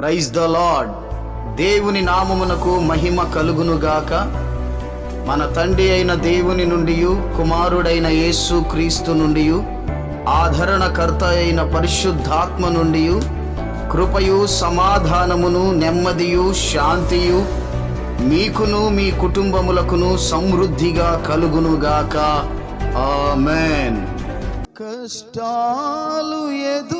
Praise the lord దేవుని నామమునకు మహిమ కలుగునుగాక. మన తండ్రి అయిన దేవుని నుండి కుమారుడైన యేసు క్రీస్తు నుండి ఆదరణకర్త అయిన పరిశుద్ధాత్మ నుండి కృపయు సమాధానమును నెమ్మదియు శాంతియు మీకును మీ కుటుంబములకును సమృద్ధిగా కలుగునుగాక. ఆమెన్ కష్టాలు ఎదు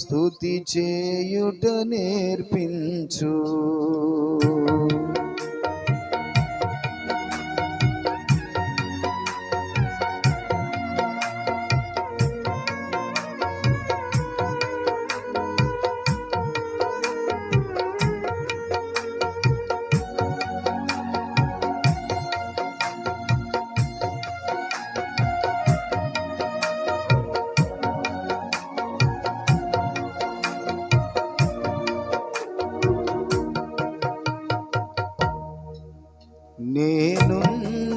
స్థుతి చేయుట నేర్పించు.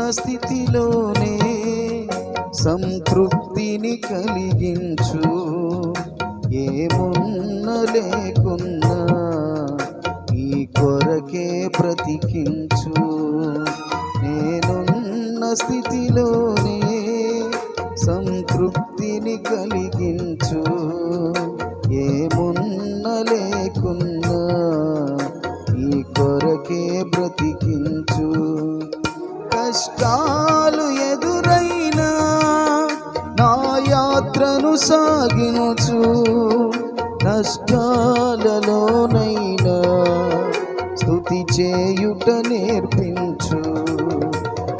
స్థితిలోనే సంతృప్తిని కలిగించు. ఏమున్న లేకున్నా ఈ కొరకే బ్రతికించు. నేనున్న స్థితిలోనే సంతృప్తిని కలిగించు. ఏమున్న లేకున్నా ఈ కొరకే బ్రతికించు. కష్టాలు ఎదురైనా నా యాత్రను సాగించు నష్టాలలోనైనా స్థుతి చేయుట నేర్పించు.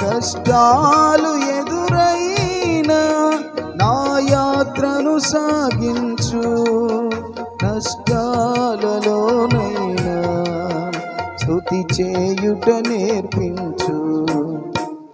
కష్టాలు ఎదురైనా నా యాత్రను సాగించు. నష్టాలలోనైనా స్థుతి చేయుట నేర్పించు.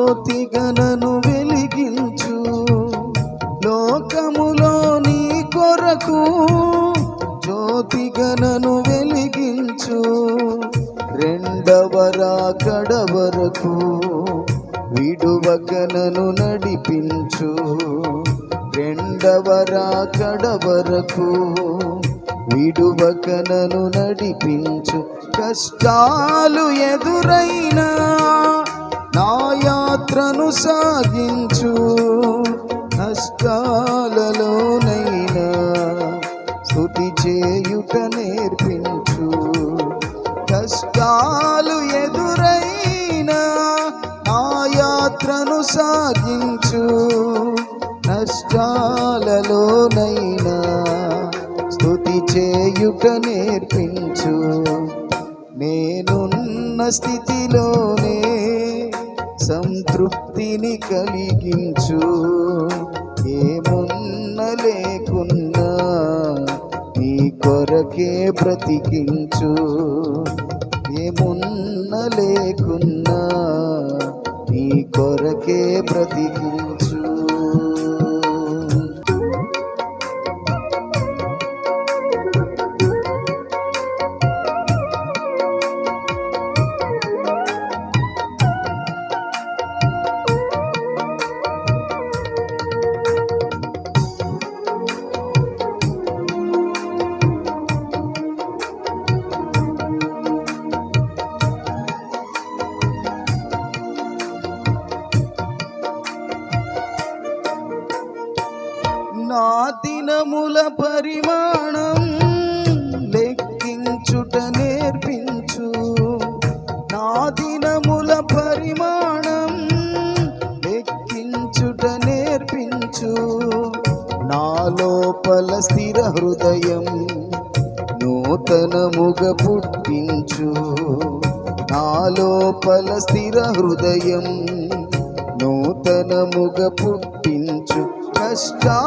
జ్యోతిగనను వెలిగించు. లోకములో నీ కొరకు జ్యోతిగనను వెలిగించు. రెండవ రాకడ వరకు విడువకనను నడిపించు. రెండవ రాకడ వరకు విడువకనను నడిపించు. కష్టాలు ఎదురైనా నా యాత్రను సాగించు. నష్టాలలోనైనా స్థుతి చేయుట నేర్పించు. కష్టాలు ఎదురైనా నా యాత్రను సాగించు. నష్టాలలోనైనా స్థుతి చేయుట నేర్పించు. నేనున్న స్థితిలోనే సంతృప్తిని కలిగించు. ఏమున్న లేకున్నా నీ కొరకే బ్రతికించు. ఏమున్న లేకున్నా నీ కొరకే బ్రతికించు. దినముల పరిమాణం లెక్కించుట నేర్పించు. నా దినముల పరిమాణం లెక్కించుట నేర్పించు. నా లోపల స్థిర హృదయం నూతనముగ పుట్టించు. నా లోపల స్థిర హృదయం నూతనముగ పుట్టించు. కష్టా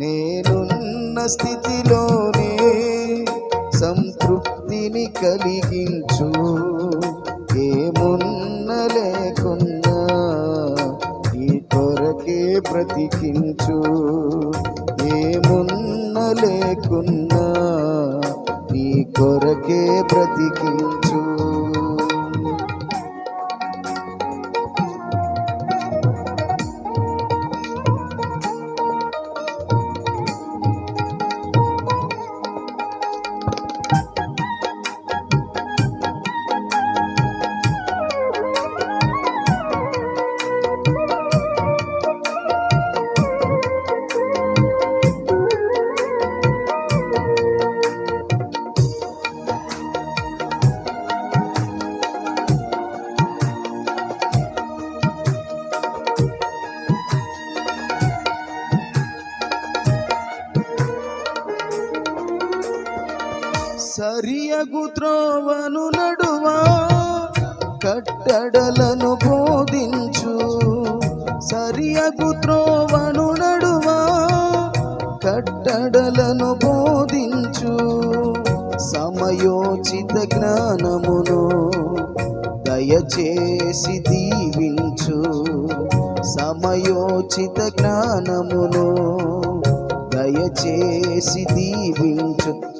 నేనున్న స్థితిలోనే సంతృప్తిని కలిగించు. ఏమున్న లేకున్నా ఈ కొరకే బ్రతికించు. ఏమున్న లేకున్నా ఈ కొరకే బ్రతికించు. సరియగు త్రోవను నడువా కట్టడలను బోధించు. సరియగు త్రోవను నడువా కట్టడలను బోధించు. సమయోచిత జ్ఞానమును దయచేసి దీవించు. సమయోచిత జ్ఞానమును దయచేసి దీవించు.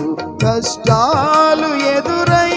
కష్టాలు ఎదురై